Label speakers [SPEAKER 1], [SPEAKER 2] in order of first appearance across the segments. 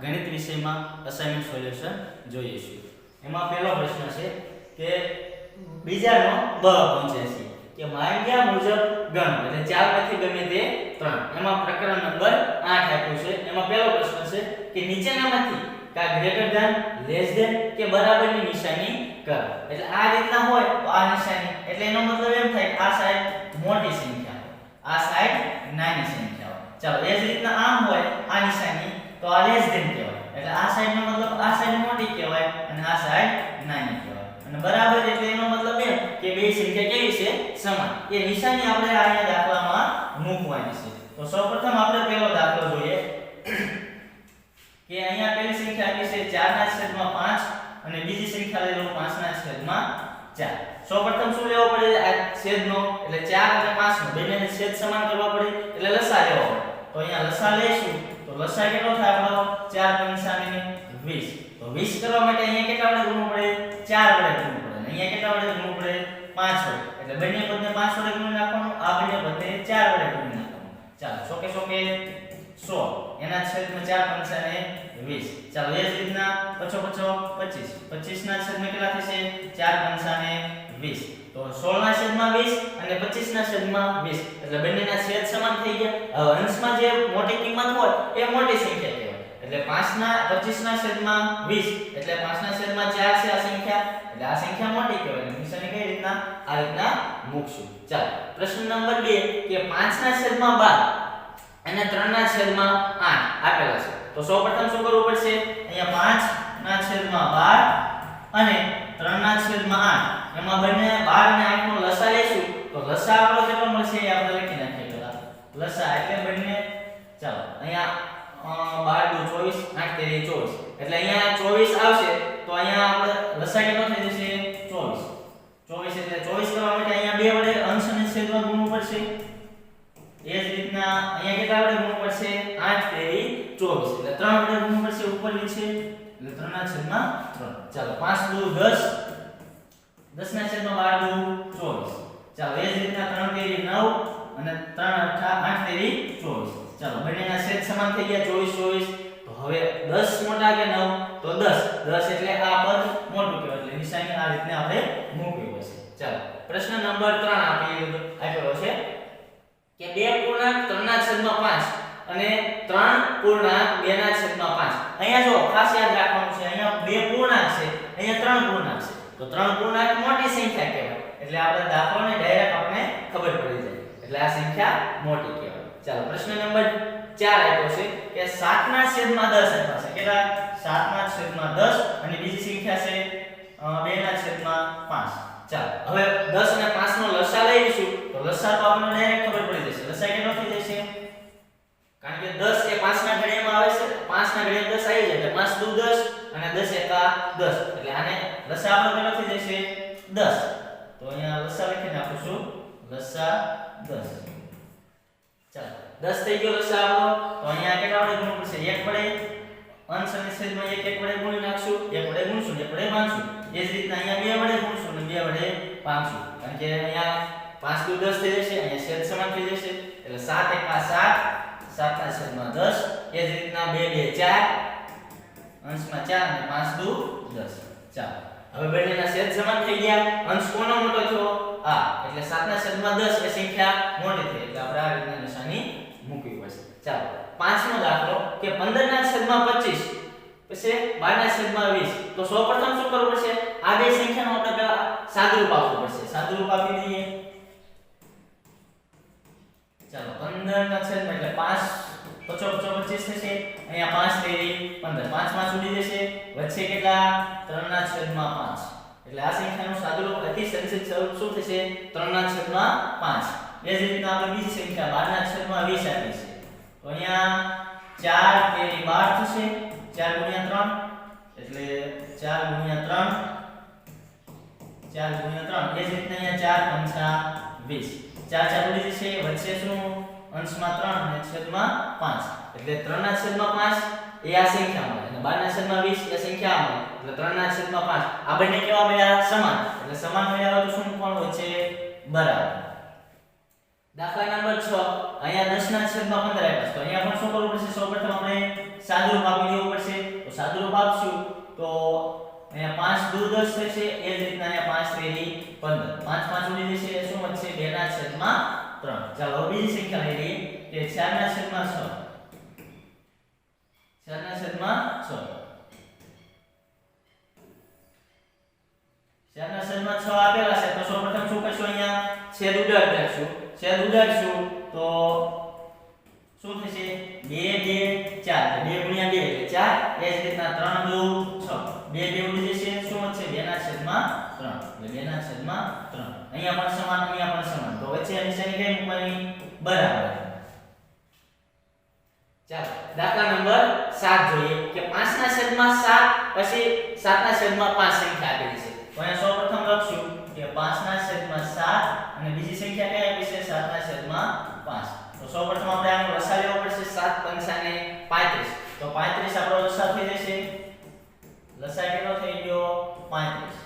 [SPEAKER 1] ગણિત વિષયમાં assignment solution જોઈશું. એમાં પહેલો પ્રશ્ન છે કે બીજાનો બ પંચ્યાસી કે માંગ્યા મુજબ ગણ, એટલે નથી ગમે તે ત્રણ. એમાં પ્રકરણ નંબર આઠ આપ્યો છે. એમાં પહેલો પ્રશ્ન છે કે નીચેનામાંથી કા ગ્રેટર ધેન લેસ ધેન કે બરાબરની નિશાની કર. એટલે આ રીતના હોય તો આ નિશાની. એટલે એનો મતલબ એમ થાય આ સાઈડ મોટી સંખ્યા આ સાઈડ નાની સંખ્યા ચાલો, એ જ રીતના આમ હોય, આ નિશાની તો આ લેસ ધેન કહેવાય. એટલે આ સાઈડનો મતલબ આ સાઈડ મોટી કહેવાય અને આ સાઈડ નાની કહેવાય. અને બરાબર એટલે એનો મતલબ એમ કે બે સંખ્યા કેવી છે? સમાન. એ નિશાની આપણે અહીંયા દાખલામાં મૂકવાની છે. તો સૌપ્રથમ આપણે પહેલો દાખલો જોઈએ. કે અહીંયા પહેલી સંખ્યા આપી છે 4 ના છેદમાં 5 અને બીજી સંખ્યા લેલો લો 5 ના છેદમાં 4 સૌપ્રથમ શું લેવો પડે? આ છેદનો. એટલે 4 અને 5 નો બંનેને છેદ સમાન કરવા પડે. એટલે લસા લેવો પડે. તો અહીંયા લસા લેશું તો કેટલો થાય આપણો? 4 પંચાને 20 તો 20 કરવા માટે અહીંયા કેટલા વડે ગુણવું પડે? 4 વડે ગુણવું પડે. અને અહીંયા કેટલા વડે ગુણવું પડે? 5 વડે. એટલે બંને પદને 5 વડે ગુણી નાખવાનું, આ બંને પદને 4 વડે ગુણી નાખવાનું. ચાલો સોકે સોકે 100 એના છેદમાં 4 પંચાને 20 ચાલો, એ જ રીતના પછો પછો 25 25 ના છેદમાં કેટલા થશે? 4 પંચાને 20 તો 16 ના છેદમાં 20 અને 25 ના છેદમાં 20 એટલે બંનેના છેદ સમાન થઈ ગયા. અંશમાં જે મોટી કિંમત હોય, એ મોટી સંખ્યા કહેવાય. એટલે 5 ના 25 ના છેદમાં 20 એટલે 5 ના છેદમાં 4 છે આ સંખ્યા. એટલે આ સંખ્યા મોટી કહેવાય. નિશાની કઈ રીતના? આ રીતના મૂકશું. ચાલો. પ્રશ્ન નંબર 2 કે 5 ના છેદમાં 12 અને 3 ના છેદમાં 8 આપેલા છે. તો સૌપ્રથમ શું કરવું પડશે? અહીંયા 5 ના છેદમાં 12 અને 3 ના છેદમાં 8 એમાં બંને 12 અને 8 નો લસા લેશું. તો લસા આપણો કેટલો મળશે? એ આપણે લખી નાખીએ પહેલા. લસા એટલે બંને ચાલો અહીંયા અ, 12 2 24 8 3 24 એટલે અહીંયા 24 આવશે તો અહીંયા આપણે લસા કેટલો થઈ જશે? 24 24 એટલે 24 કરવા માટે અહીંયા બે વડે અંશ અને છેદમાં ગુણવું પડશે. એ જ રીતના અહીંયા કેટલા વડે ગુણવું પડશે? 8 3 24 એટલે 3 વડે ગુણવું પડશે ઉપર નીચે. એટલે 3 ના છેદમાં 3 ચાલો 5 2 10 10 ના છેદમાં 12 દુ 24 ચાલો, એ જ રીતના 3 તેરી 9 અને 3 અઠા 8 તેરી 24 ચાલો, બંનેના છેદ સમાન થઈ ગયા 24 24 તો હવે 10 મોટા કે 9 તો 10 10 એટલે આ પદ મોટું કહેવાય, એટલે નિશાની આ રીતે આપણે મૂકવી પડશે ચાલો, પ્રશ્ન નંબર 3 આપી આપેલો છે કે બે પૂર્ણાંક 3 ના છેદમાં 5 અને ત્રણ પૂર્ણાંક 2 ના છેદમાં 5 અહીંયા જો ખાસ યાદ રાખવાનું છે, અહીંયા 2 પૂર્ણાંક છે, અહીંયા 3 પૂર્ણાંક છે. તો ત્રણ પૂર્ણાંક મોટી સંખ્યા કહેવાય. એટલે આપણે દાખલોને ડાયરેક્ટ આપણે ખબર પડી જાય. એટલે આ સંખ્યા મોટી કહેવાય. ચાલો, પ્રશ્ન નંબર 4 આપ્યો છે કે 7 ના છેદમાં 10 આપ્યા છે. કેટલા? 7 ના છેદમાં 10 અને બીજી સંખ્યા છે? 2 ના છેદમાં 5 ચાલો, હવે 10 અને 5 નો લસા લઈશું. તો લસા તો આપણને ડાયરેક્ટ ખબર પડી જશે. લસા કેટલો થઈ જશે? કારણ કે 10 એ 5 ના ઘડિયામાં આવે છે. 5 ના ઘડિયામાં 10 આવી જાય. એટલે 5 2 10 અને 10 એકા 10 એટલે આને લસા આપણો કેટલો થઈ જશે 10 તો અહીંયા લસા લખી નાખું લસા 10 ચાલો. 10 થઈ ગયો લસા આપણો. તો અહીંયા કેટલા વડે ગુણવું પડશે? 1 વડે અંશ અને છેદમાં 1 1 વડે ગુણી નાખશું. 1 વડે ગુણશું 1 વડે ભાગશું એ જ રીતના અહીંયા 2 વડે ગુણશું અને 2 વડે ભાગશું કારણ કે અહીંયા 5 દુ 10 થઈ જશે અહીંયા છેદ સમાન થઈ જશે. એટલે 7 1 7 7 ના છેદમાં 10 એ જ રીતના 2 2 4 અંશમાં 4 અને 5 દુ 10 ચાલો. હવે બંનેના છેદ સમાન થઈ ગયા. અંશ કોનો મોટો થયો? આ. એટલે 7 ના છેદમાં 10 એ સંખ્યા મોટી થઈ. એટલે આપણે આ રીતના નિશાની મૂકવી પડશે. ચાલો. પાંચમો દાખલો કે 15 ના છેદમાં 25 પછી 12 ના છેદમાં 20 તો સૌપ્રથમ શું કરવું પડશે? આ બે સંખ્યાનો આપણે પહેલા સાદુરૂપ આપવું પડશે. સાદુરૂપ આપી દઈએ. ચાલો. 15 ના છેદમાં એટલે 5 પચો પચો 25 થશે? અહીંયા 5 તેરી 15 5 5 ઉડી જશે. વચ્ચે કેટલા? 3 ના છેદમાં 5 એટલે આ સંખ્યાનું સાદુરૂપ અતિ સંક્ષિપ્ત સ્વરૂપ શું થશે? 3 ના છેદમાં 5 એ જ રીતના આપણે બીજી સંખ્યા 12 ના છેદમાં 20 આપી છે. તો અહીંયા 4 તેરી 12 થશે. 4 ગુણ્યા 3 એટલે 4 ગુણ્યા 3 4 ગુણ્યા 3 એ જ રીતના અહીંયા 4 પંચા 20 ચાર ચાર ઉડી જશે. વચ્ચે શું? અંશમાં 3 અને છેદમાં 5 એટલે 3 ના છેદમાં 5 એ આ સંખ્યા મળે અને 12 ના છેદમાં 20 એ સંખ્યા મળે એટલે 3 ના છેદમાં 5 આ બંને કેવા મળ્યા? સમાન. એટલે સમાન મળ્યા તો શું મૂકવાનું છે બરાબર. દાખલા નંબર 6 અહીંયા 10 ના છેદમાં 15 આપ્યા તો અહીંયા પણ શું કરવું પડશે? સૌપ્રથમ આપણે સાદુરૂપ આપી દેવું પડશે. તો સાદુરૂપ આપશું તો અહીંયા પાંચ દૂર દસ થશે. એ જ રીતના અહીંયા પાંચ તેરી પંદર. પાંચ પાંચ ઉડી જશે. શું વધશે? 2 ના છેદમાં ત્રણ. ચાલો બીજી સંખ્યા લઈ લઈએ કે ચાર ના છેદમાં છ. ચાર ના છેદમાં છ. ચાર ના છેદમાં છ આપેલા છે. તો સૌપ્રથમ શું કરશું અહીંયા? છેદ ઉડાડી નાખશું છેદ ઉડાડશું તો શું થશે? બે બે, ચાર. બે ગુણ્યા બે એટલે ચાર. એ જ રીતના ત્રણ દુ છ. બે બે ઉડી જશે. શું વધશે બે ના છેદમાં ત્રણ. એટલે બે ના છેદમાં ત્રણ. અહીંયા પણ સમાન, અહીંયા પણ સમાન. વચ્ચે નિશાની કઈ મૂકવાની? બરાબર. ચાલો, દાખલા નંબર 7 જોઈએ કે 5 ના છેદમાં 7 પછી 7 ના છેદમાં 5 સંખ્યા આપેલી છે. તો અહીંયા સૌપ્રથમ લખશું કે 5 ના છેદમાં 7 અને બીજી સંખ્યા કઈ આપી છે? 7 ના છેદમાં 5 તો સૌપ્રથમ આપણે આનો લસાઅ લેવો પડશે 7 પંચાને 35 તો 35 આપણો લસાઅ થઈ જશે. લસાઅ કેટલો થઈ ગયો? 35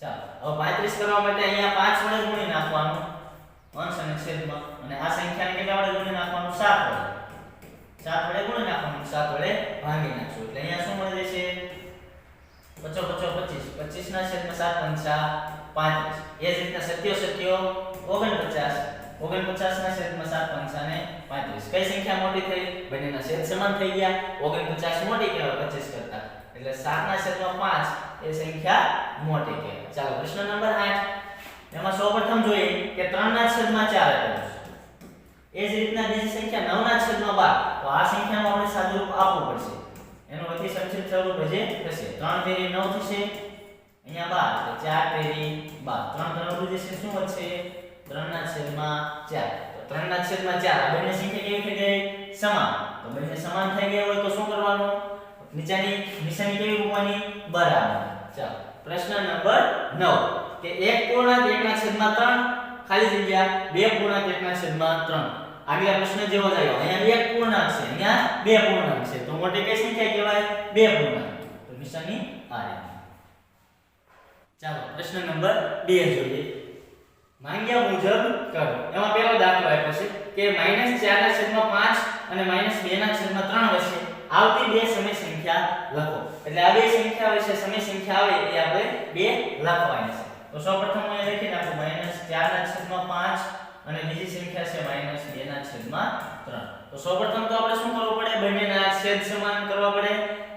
[SPEAKER 1] ચાલો. 35 કરવા માટે અહીંયા 5 વડે ગુણી નાખવાનું. અંશ અને છેદમાં. અને આ સંખ્યાને કેટલા વડે ગુણી નાખવાનું? 7 વડે. 7 વડે ગુણી નાખવાનું. 7 વડે ભાંગી નાખશું. એટલે અહીંયા શું મળે છે પચો પચો, પચીસ. પચીસ ના છેદમાં સાત પંચા પાંત્રીસ. એ જ રીતના સત્યો સત્યો, ઓગણપચાસ. ઓગણપચાસ ના છેદમાં સાત પંચા ને પાંત્રીસ. કઈ સંખ્યા મોટી થઈ? બંનેના છેદ સમાન થઈ ગયા. ઓગણપચાસ મોટી કહેવાય, પચીસ કરતા. એટલે 7 ના છેદમાં પાંચ એ સંખ્યા મોટી કહેવાય ચાલો, પ્રશ્ન નંબર આઠ. એમાં સૌપ્રથમ જોઈએ કે 3 ના છેદમાં ચાર આપેલું એ જ રીતના બીજી સંખ્યા 9 ના છેદમાં 12 તો આ સંખ્યામાં આપણે સાદુરૂપ આપવું પડશે. એનું અતિ સંક્ષિપ્ત સ્વરૂપ જે થશે. 3 તેરી 9 થશે. અહીંયા 12 તો 4 તેરી 12 3 3 ઉડી જશે શું વધશે? 3 ના છેદમાં 4 તો 3 ના છેદમાં 4 બંને સંખ્યા કેવી થઈ ગઈ? સમાન. તો બંને સમાન થઈ ગઈ હોય તો શું કરવાનું? નીચેની નિશાની કેવી મૂકવાની? બરાબર. ચાલો. પ્રશ્ન નંબર 9 કે એક પૂર્ણાંક 1 ના છેદમાં 3 ખાલી જગ્યા બે પૂર્ણાંક 1 ના છેદમાં 3 આગલા પ્રશ્ન જેવો જ આવ્યો. અહીંયા એક પૂર્ણાંક છે, અહીંયા બે પૂર્ણાંક છે. તો મોટે કઈ સંખ્યા કહેવાય? બે પૂર્ણાંક. તો નિશાની આ રહી. ચાલો, પ્રશ્ન નંબર 2 જોઈએ. માંગ્યા મુજબ કરો. એમાં પહેલો દાખલો આપ્યો છે કે -4 ના છેદમાં 5 અને -2 ના છેદમાં 3 વચ્ચે આવતી બે સમય સંખ્યા લખો. એટલે આ બે સંખ્યા વચ્ચે સમય સંખ્યા આવે એ આપણે બે લખવાની છે. તો સૌપ્રથમ હું લખી નાખું -4 ના છેદમાં 5 અને બીજી સંખ્યા છે માઇનસ 2 ના છેદમાં 3 તો સૌપ્રથમ તો આપણે શું કરવું પડે? બંનેના છેદ સમાન કરવા પડે.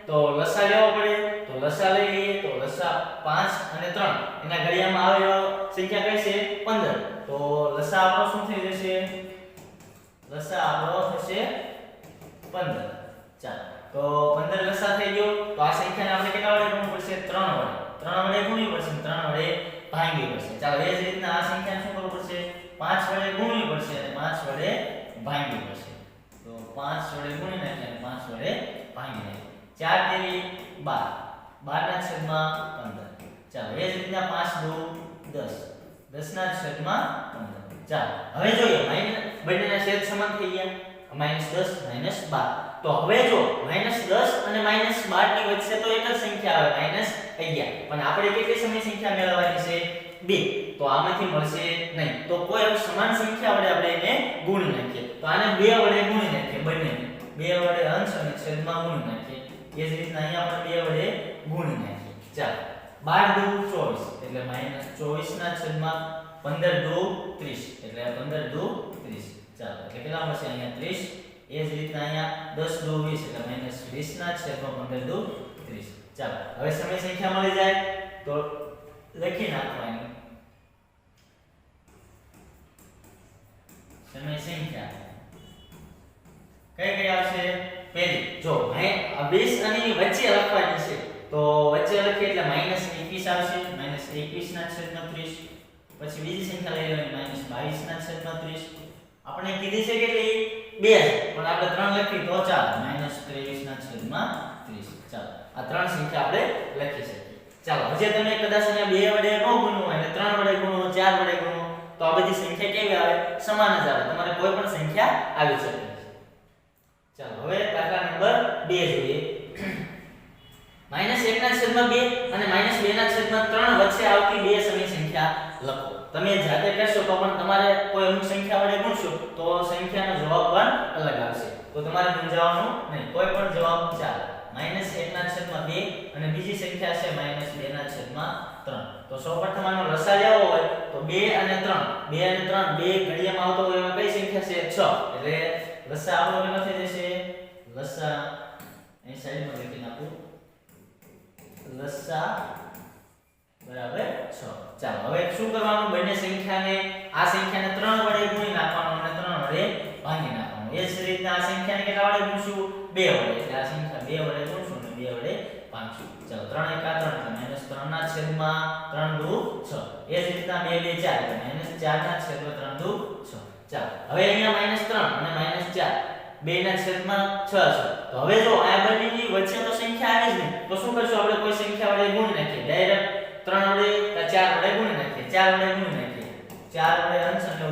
[SPEAKER 1] તો લસા લેવો પડે. તો લસા લઈ લઈએ. તો લસા 5 અને 3 એના ઘડિયામાં આવે સંખ્યા કઈ છે? 15 તો લસા આપણો શું થઈ જશે? લસા આપણો થશે 15 ચાલો. તો 15 લસા થઈ ગયો. તો આ સંખ્યાને આપણે કેટલા વડે ગુણવું પડશે? 3 વડે. 3 વડે ગુણવી પડશે 3 વડે ભાંગવી પડશે. ચાલો એ જ રીતના આ સંખ્યાને શું કરવું પડશે? પાંચ વડે ગુણવી પડશે અને પાંચ વડે ભાંગવી પડશે. તો પાંચ વડે ગુણી અને પાંચ વડે ભાંગી નાખીએ. ચાર તેરી બાર. બાર ના છેદમાં પંદર. ચાલો એ જ રીતના પાંચ દો દસ. દસ ના છેદમાં પંદર. ચાલો, હવે જોઈએ. માઇનસ બંનેના છેદ સમાન થઈ ગયા. માઇનસ દસ માઇનસ બાર. તો હવે જો માઇનસ દસ અને માઇનસ બારની વચ્ચે તો એક જ સંખ્યા આવે માઇનસ અગિયાર. પણ આપણે કેટલી સમય સંખ્યા મેળવવાની છે? બે. તો આમાંથી મળશે નહીં. તો કોઈ સમાન સંખ્યા વડે આપણે એને ગુણી નાખીએ તો આને બે વડે ગુણી નાખીએ બંને બે વડે અંશ અને છેદમાં ગુણી નાખીએ એ જ રીતના અહીંયા પણ બે વડે ગુણી નાખીએ ચાલો. બાર દુ ચોવીસ. એટલે માઇનસ ચોવીસ ના છેદમાં પંદર દુ ત્રીસ. એટલે પંદર દુ ત્રીસ. ચાલો એટલે કેટલા મળશે અહીંયા ત્રીસ, એ જ રીતના અહીંયા દસ દુ વીસ, એટલે માઇનસ વીસ ના છેદમાં પંદર દુ ત્રીસ. ચાલો, હવે સમય સંખ્યા મળી જાય, તો લખી નાખવાની. સમય સંખ્યા. કઈ કઈ આવશે? પહેલી, જો હે 20 અને એની વચ્ચે લખવાની છે, તો વચ્ચે લખીએ એટલે માઇનસ 21 આવશે માઇનસ 21 ના છેદમાં 30 પછી બીજી સંખ્યા લઈ લેવાની માઇનસ 22 ના છેદમાં 30 આપણે કીધી છે કેટલી? બે પણ આપણે ત્રણ લખી તો ચાલો. માઇનસ 23 ના છેદમાં 30 ચાલો. આ ત્રણ સંખ્યા આપણે લખી શકીએ. ચાલો હજી તમે કદાચ અહીંયા બે વડે ન ગુણો હોય ને ત્રણ વડે ગુણો, ચાર વડે ગુણો, તો આ બધી સંખ્યા કેવી આવે? સમાન જ આવે. તમારે કોઈ પણ સંખ્યા આવી શકે. ચાલો, હવે દાખલા નંબર 2 જોઈએ. માઇનસ 1 ના છેદમાં 2 અને માઇનસ 2 ના છેદમાં 3 વચ્ચે આવતી બે સમય સંખ્યા લખો. તમે જાતે કરશો તો પણ તમારે કોઈ અમુક સંખ્યા વડે ગુણશો, તો સંખ્યાનો જવાબ પણ અલગ આવશે. તો તમારે મૂંઝાવાનું નહીં, કોઈ પણ જવાબ ચાલે. માઇનસ એકના છેદમાં બે અને બીજી સંખ્યા છે માઇનસ બે ના છેદમાં ત્રણ. તો સૌપ્રથમ આનો લસાઅ લેવો હોય, તો બે અને ત્રણ. બે અને ત્રણ, બે ઘડિયામાં આવતો હોય એમાં કઈ સંખ્યા છે? 6 એટલે લસા આપણો કેટલો થઈ જશે? લસા અહીં સાઈડમાં લખી નાખું. લસા બરાબર? 6 ચાલો, હવે શું કરવાનું? બંને સંખ્યાને, આ સંખ્યાને 3 વડે ગુણી નાખવાનું અને 3 વડે ભાગી નાખવાનું. એ જ રીતના આ સંખ્યાને કેટલા વડે ગુણશું? 2 વડે. એટલે આ સંખ્યા 2 વડે ગુણશું અને 2 વડે ભાગશું. ચાલો 3 એકા 3 એટલે માઇનસ 3 ના છેદમાં 3 2 6 એ જ રીતના 2 2 4 એટલે માઇનસ 4 ના છેદમાં 3 દુ 6 ચાલો, હવે અહીંયા માઇનસ 3 અને માઇનસ 4 બે ના છેદમાં 6 છે. તો હવે જો આ બંનેની વચ્ચે તો સંખ્યા આવી જ નહીં તો શું કરશું? આપણે કોઈ સંખ્યા વડે ગુણ નાખીએ. ડાયરેક્ટ ત્રણ વડે ચાર વડે ગુણી નાખીએ, ચાર વડે ગુણી નાખીએ. ચાર વડે અંશ અને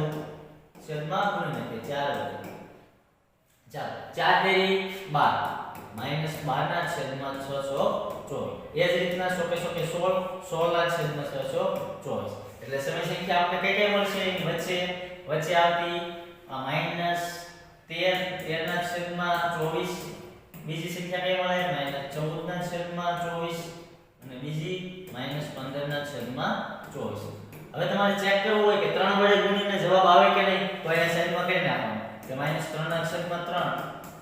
[SPEAKER 1] છેદમાં ગુણી નાખીએ, ચાર વડે. ચાલો, ચાર તેરી બાર. માઇનસ બાર ના છેદમાં છસો ચોવીસ. એ જ રીતના સોકે સોકે સોળ સોળ ના છેદમાં છસો ચોવીસ. એટલે સમય સંખ્યા આપણે કઈ કઈ મળશે? એની વચ્ચે વચ્ચે આવતી માઇનસ તેર તેર ના છેદમાં ચોવીસ. બીજી સંખ્યા કઈ મળે? માઇનસ ચૌદ ના છેદમાં ચોવીસ. અને બીજી માઇનસ પંદર ના છેદમાં ચોવીસ. હવે તમારે ચેક કરવું હોય કે ત્રણ વડે ગુણીને જવાબ આવે કે નહીં, તો એને સાઈડમાં કરી નાખવાનું? કે માઇનસ ત્રણ ના છેદમાં ત્રણ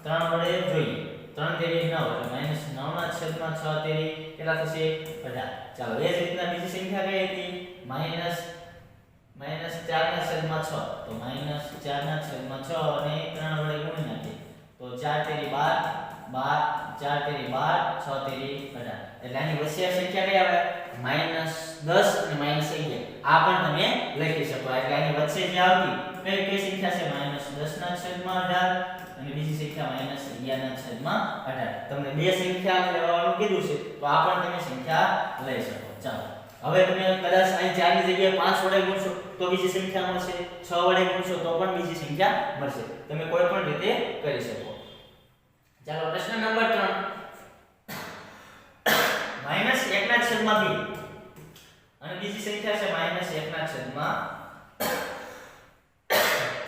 [SPEAKER 1] ત્રણ વડે જોઈએ. ત્રણ તેરી નવ એટલે માઇનસ નવ ના છેદમાં છ તેરી, કેટલા થશે? અઢાર ચાલો, એ જ રીતના બીજી સંખ્યા કઈ હતી? માઇનસ માઇનસ ચાર ના છેદમાં છ. તો માઇનસ ચાર ના છેદમાં છ અને ત્રણ વડે ગુણી નાખીએ. તો ચાર તેરી બાર બાર, ચાર તેરી બાર, છ તેરી અઢાર. એટલે આની વચ્ચે સંખ્યા કઈ આવે? માઇનસ દસ અને માઇનસ અગિયાર. આ પણ તમે લખી શકો. એટલે આની વચ્ચે જે આવતી કઈ કઈ સંખ્યા છે? માઇનસ દસ ના છેદમાં અઢાર અને બીજી સંખ્યા માઇનસ અગિયાર ના છેદમાં અઢાર. તમને બે સંખ્યા લેવાનું કીધું છે, તો આ પણ તમે સંખ્યા લઈ શકો. ચાલો. હવે તમે કદાચ અહીં ચારની જગ્યાએ પાંચ વડે ગુણશો, તો બીજી સંખ્યા મળશે. છ વડે ગુણશો, તો પણ બીજી સંખ્યા મળશે. તમે કોઈ પણ રીતે કરી શકો. ચાલો, પ્રશ્ન નંબર 3 માઇનસ 1 ના છેદમાં 2 અને બીજી સંખ્યા છે માઇનસ 1 ના છેદમાં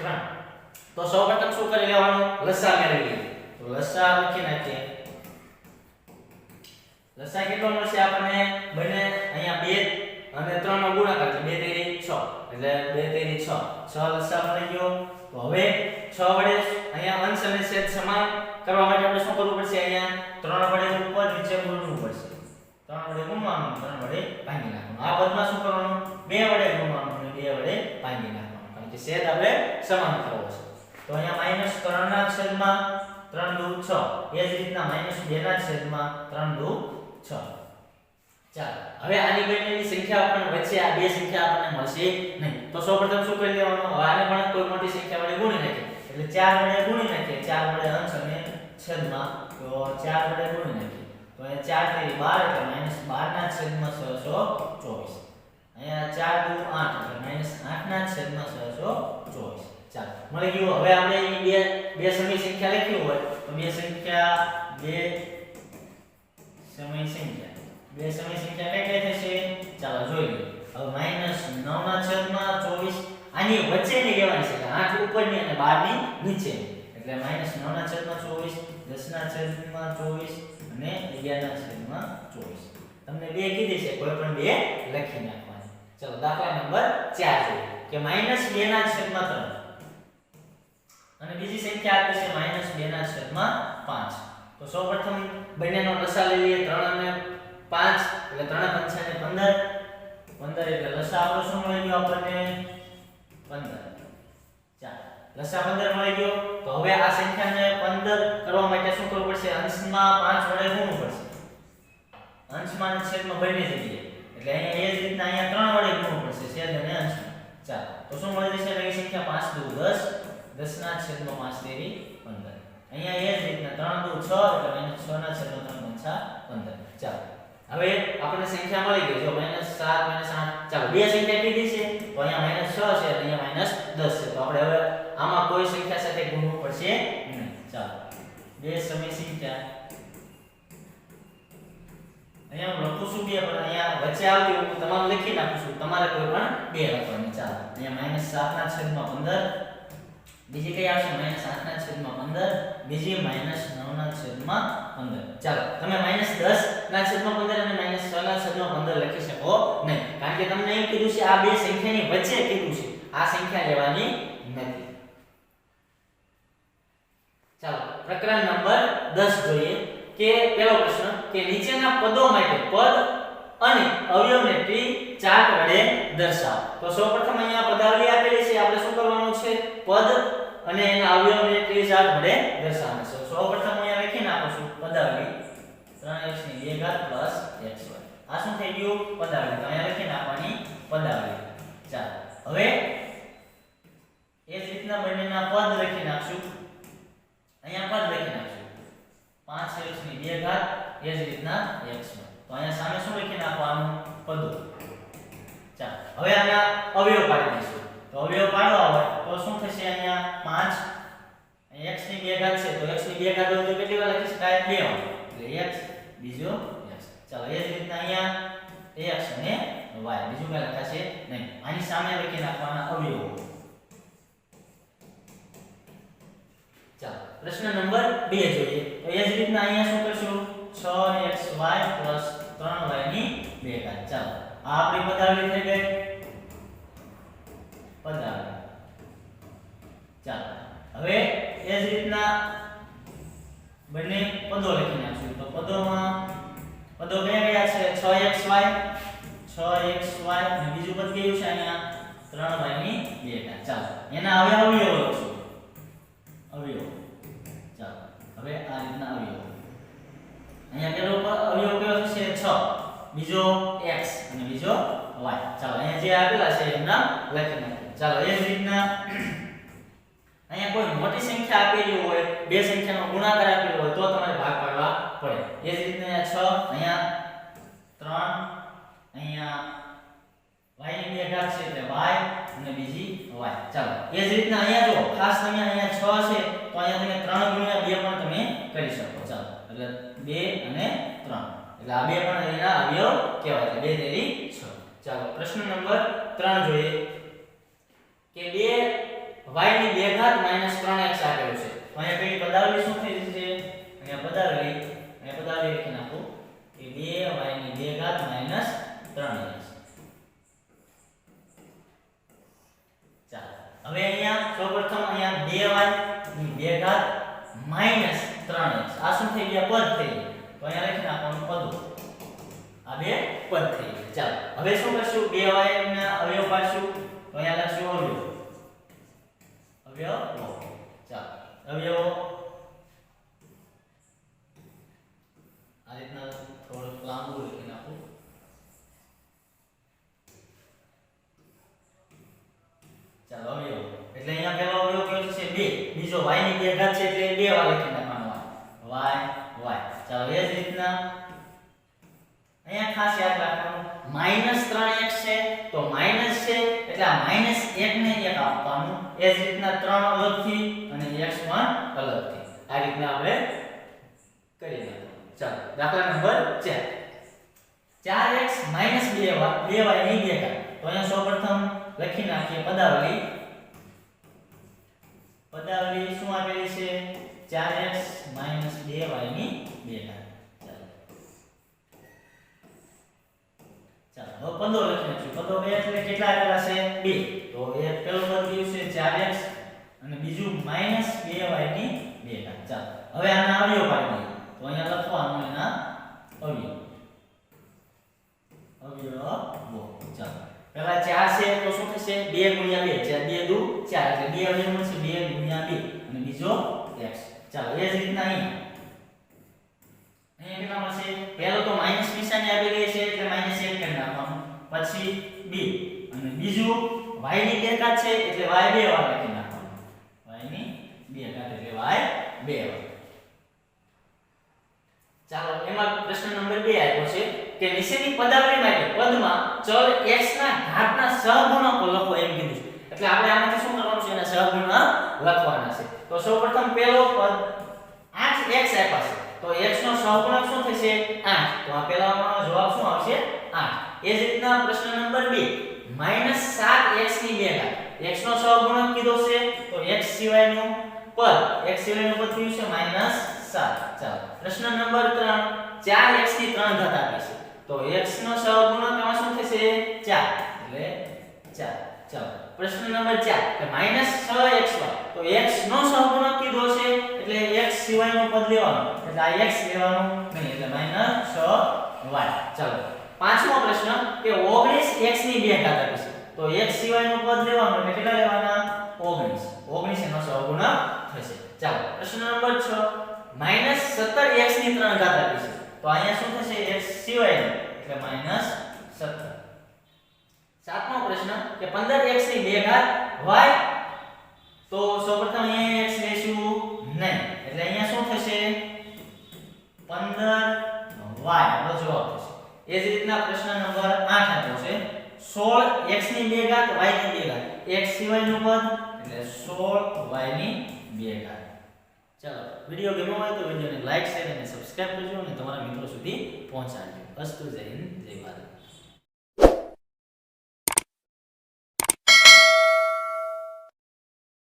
[SPEAKER 1] 3 તો સૌપ્રથમ શું કરી લેવાનું? લસા મેળવી લઈએ. તો લસા લખી નાખીએ. લસા કેટલો મળશે આપણને? બંને, અહીંયા 2 અને 3 નો ગુણાકાર છે. 2 3 6 એટલે 2 3 6 6 લસાઅ મળી ગયો. તો હવે 6 વડે અહીંયા અંશ અને છેદ સમાન કરવા માટે આપણે શું કરવું પડશે અહીંયા? ત્રણ વડે ઉપર, નીચે ગુણવું પડશે ત્રણ વડે ગુણવાનું ત્રણ વડે ભાગી નાખવાનું. આ પદમાં શું કરવાનું? બે વડે ગુણવાનું અને બે વડે ભાગી નાખવાનું. કારણ કે છેદ આપણે સમાન કરવો છે. તો અહીંયા માઇનસ ત્રણ ના છેદમાં ત્રણ દુ છ. એ જ રીતના માઇનસ બે ના છેદમાં ત્રણ દુ છ. ચાલો, હવે આની બંનેની સંખ્યા આપણને વચ્ચે આ બે સંખ્યા આપણને મળશે નહીં. તો સૌપ્રથમ શું કરી લેવાનું? આને પણ કોઈ મોટી સંખ્યા વડે ગુણી નાખીએ. એટલે 4 વડે ગુણી નાખીએ. 4 વડે અંશ છેદમાં, તો 4 વડે ગુણી નાખીએ. તો અહીંયા 4 તેરી 12 એટલે માઇનસ 12 ના છેદમાં 624 અહીંયા 4 દુ 8 એટલે માઇનસ 8 ના છેદમાં 624 ચાલો, મળી ગયું. હવે આપણે બે બે સમય સંખ્યા લખી હોય, તો બે સંખ્યા બે સમય સંખ્યા. બે સમય સંખ્યા કઈ કઈ થશે? ચાલો, જોઈ લઈએ હવે માઇનસ 9 ના છેદમાં 24 આની વચ્ચેની લેવાની છે. 8 ઉપરની અને 12 ની નીચે એટલે માઇનસ 9 ના છેદમાં 24 10 ના છેદમાં 24 અને 11 ના છેદમાં 24 તમને બે કીધી છે કોઈ પણ બે લખી નાખવાની. ચલો, દાખલા નંબર ચાર જોઈએ. કે માઇનસ બે ના છેદમાં ત્રણ. અને બીજી સંખ્યા આપી છે, માઇનસ બે ના છેદમાં પાંચ. તો સૌપ્રથમ બંનેનો લસા લઈ લઈએ, ત્રણ અને પાંચ, એટલે ત્રણ પંચા ને 15 15 એટલે લસા આપણો શું મળી ગયો આપણને? 15 ચાલો લસા 15 મળી ગયો. તો હવે આ સંખ્યાને 15 કરવા માટે શું કરવું પડશે? અંશમાં 5 વડે ગુણવું પડશે. અંશમાં છેદમાં બંને જગ્યાએ એટલે અહીંયા એ જ રીતના અહીંયા 3 વડે ગુણવું પડશે, છેદ અને અંશ. ચાલો, તો શું મળી જશે? નવી સંખ્યા 5 દુ 10 10 ના છેદમાં 5 તેરી 15 અહીંયા એ જ રીતના 3 દુ 6 એટલે માઇનસ 6 ના છેદમાં 3 15 ચાલો, હવે આપણને સંખ્યા મળી ગઈ. જો માઇનસ 7 માઇનસ 8 ચાલો, બે સંખ્યા કીધી છે. તો અહીંયા માઇનસ 6 છે અને અહીંયા માઇનસ 10 છે. તો આપણે હવે આમાં કોઈ સંખ્યા સાથે ગુણવું પડશે નહીં. ચાલો. બે સમય સંખ્યા. અહીંયા હું લખું છું બે, પણ અહીંયા વચ્ચે આવતી હું તમામ લખી નાખું છું. તમારે કોઈ પણ બે લખવાની. ચાલો. અહીંયા માઇનસ સાતના છેદમાં પંદર. બીજી કઈ આવશે? માઇનસ આઠના છેદમાં પંદર. બીજી માઇનસ નવના છેદમાં પંદર. ચાલો. તમે માઇનસ દસ ના છેદમાં પંદર અને માઇનસ છ ના છેદમાં પંદર લખી શકો નહીં. કારણ કે તમને એમ કીધું છે, આ બે સંખ્યાની વચ્ચે કીધું છે. આ સંખ્યા લેવાની નથી. પ્રકરણ નંબર 10 જોઈએ કે પહેલો પ્રશ્ન કે નીચેના પદો માટે પદ અને અવયવને ટ્રી ચાર્ટ વડે દર્શાવો. તો સૌપ્રથમ અહીંયા પદાવલી આપેલી છે, આપણે શું કરવાનું છે? પદ અને એના અવયવને ટ્રી ચાર્ટ વડે દર્શાવવાનું છે. સૌપ્રથમ અહીંયા લખી નાખું છું, પદાવલી 3x ની 2 ઘાત xy આ શું થઈ ગયું? પદાવલી. તો અહીંયા લખી નાખવાની પદાવલી. ચાલો. હવે એ જ રીતના બંનેના પદ લખી નાખશું અહીંયા પદ લખી નાખશું 5x ની 2 ઘાત, એ જ રીતના x માં તો અહીંયા સામે શું લખી નાખવાનું? પદો. ચાલો, હવે આના અવયવ પાડી દઈશું. તો અવયવ પાડવા હોય તો શું થશે અહીંયા? 5 x ની 2 ઘાત છે, તો x ની 2 ઘાત હોય તો કેટલી વાર લખી શકાય? 2 વાર. એટલે x બીજો x. ચાલો, એ જ રીતના અહીંયા x અને y. બીજું કઈ લખાશે નહીં. આની સામે લખી નાખવાના અવયવો ચાલો પ્રશ્ન નંબર 2 જોઈએ. તો એ જ રીતના અહીંયા શું કરશું? 6xy 3y ની 2 ઘાત. ચાલો, આ આપણી પદાવલી થઈ ગઈ. પદાવલી. ચાલો, હવે એ જ રીતના બંને પદો લખી નાખશું. તો પદોમાં પદો કયા કયા છે. 6xy 6xy અને બીજું પદ કયું છે અહીંયા? 3y ની 2 ઘાત. ચાલો, એના હવે અવયવો લખશું અવયવ ચાલો હવે આ રીતના અવયવ અહીંયા પેલો પ- અવયવ કયો છે 6 બીજો x અને બીજો y. ચાલો, અહીંયા જે આપેલા છે, એમના લખી નાખીએ. ચાલો, એ જ રીતના અહીંયા કોઈ મોટી સંખ્યા આપેલી હોય, બે સંખ્યાનો ગુણાકાર આપેલો હોય, તો તમારે ભાગ પાડવા પડે. એ જ રીતના અહીંયા 6 અહીંયા 3 અહીંયા y ની બે ઘાત છે, એટલે y અને બીજી y. ચાલો, એ જ રીતના અહીંયા જો ખાસ તમે અહીંયા 6 છે, તો અહીંયા તમે 3 ગુણ્યા 2 પણ તમે કરી શકો. ચાલો, એટલે 2 અને 3 એટલે આ બે પણ એના અવયવ કહેવાય છે. 2 તેરી 6 ચાલો, પ્રશ્ન નંબર 3 જોઈએ. કે 2 y ની 2 ઘાત 3x આપેલું છે. તો અહીંયા કઈ પદાવલી શું થઈ છે અહીંયા પદાવલી અહીંયા પદાવલી લખી નાખો કે 2 y ની 2 ઘાત 3x ચાલો, હવે અહીંયા સૌપ્રથમ અહીંયા 2y ની 2 ઘાત માઇનસ 3x આ શું થઈ ગયા? પદ થઈ તો અહીંયા લખી નાખવાનું પદો. આ બે પદ થઈ ચાલો, હવે શું કરશું? બે અવયવના અવયવ પાડશું. તો અહીંયા લખશું અવયવ. અવયવ ચાલો, અવયવ. આ રીતના થોડુંક લાંબુ લખી નાખું. ચાલો, અવયવ. એટલે અહીંયા પહેલો અવયવ કયો છે? બે. બીજો y ની બે ઘાત છે, એટલે બે વાર લખી નાખવાનો. y y. ચાલો, એ જ રીતના અહીંયા ખાસ યાદ રાખવાનું. માઇનસ 3x છે, તો માઇનસ છે, એટલે આ માઇનસ 1 ને 1 આપવાનું. એ જ રીતના 3 અલગથી અને x પણ અલગથી. આ રીતના આપણે કરી નાખવાનું ચાલો, દાખલા નંબર 4 4x 2y 2y ની 2 ઘાત તો અહીંયા સૌપ્રથમ લખી નાખીએ પદાવલી. પદાવલી શું આપેલી છે? 4x 2y ની 2 ઘાત ચાલો ચાલો હવે પદો લખી નાખશું પદો બે એટલે કેટલા આવેલા છે? 2 તો એ પહેલો પદ કયું છે? 4x અને બીજું -2y ની 2 ઘાત. ચાલો. હવે આના અવયવ પાડી દઈએ. તો અહીંયા લખવાનું એના અવયવ. અવયવો ચાલો. પહેલા 4 છે તો શું થશે? 2 ગુણ્યા 2 4 2 2 4 એટલે 2 અવયવ મળશે. 2 ગુણ્યા 2 અને બીજો x ચાલો, એ જ રીતના અહીં અહીંયા કેટલા મળશે પહેલો તો માઇનસ નિશાની આપેલી છે એટલે માઇનસ 1 કરી નાખવાનું પછી b. અને બીજું y ની બે છે એટલે y બે વાર લખી નાખવાનું. y ની બે ઘાત એટલે y બે વાર. ચાલો, એમાં પ્રશ્ન નંબર 2 આવ્યો છે કે નીચેની પદાવલી માટે પદમાં ચલ x ના ઘાતના સહગુણકો લખો એમ કીધું છે. એટલે આપણે આમાંથી શું કરવાનું છે? એના સહગુણક લખવાના છે. તો સૌપ્રથમ પહેલો પદ 8x આપ્યા છે. તો x નો સહગુણક શું થશે? 8 તો આ પહેલામાં એ જ રીતના પ્રશ્ન નંબર 2 -7x ની બે ઘાત x નો સહગુણક કીધો છે, તો x સિવાયનું પદ, x સિવાયનું પદ થયું છે? -7 ચાલો, પ્રશ્ન નંબર 3 4x ની 3 ઘાત આપી છે. તો x નો સહગુણક એમાં શું થશે? 4 એટલે 4 ચાલો, પ્રશ્ન નંબર 4 કે -6xy તો x નો સહગુણક કીધો છે, એટલે x સિવાયનું પદ લેવાનું. એટલે આ x લેવાનું નહીં, એટલે -6y ચાલો. પાંચમો પ્રશ્ન કે 19x ની બે ઘાત આપી છે. તો x સિવાયનું પદ લેવાનું એટલે કેટલા લેવાના? 19 19 એનો સહગુણક થશે. ચાલો, પ્રશ્ન નંબર 6 17x ની 3 ઘાત આપી છે. તો અહીંયા શું થશે? x સિવાયનું. એટલે -17 સાતમો પ્રશ્ન કે 15x ની બે ઘાત y તો સૌપ્રથમ અહીંયા x લેશું નહીં. એટલે અહીંયા શું થશે? 15y આપણો જવાબ થશે. એ જ રીતના પ્રશ્ન નંબર 8 આપ્યો છે. 16x ની બે ઘાત y ની 2 ઘાત. x સિવાયનું પદ એટલે 16y ની 2 ઘાત. ચાલો, વિડિયો ગમ્યો હોય તો વિડિયોને લાઈક, શેર અને સબસ્ક્રાઇબ કરજો અને તમારા મિત્રો સુધી પહોંચાડજો. અસ્તુ જય હિન્દ, જય ભારત.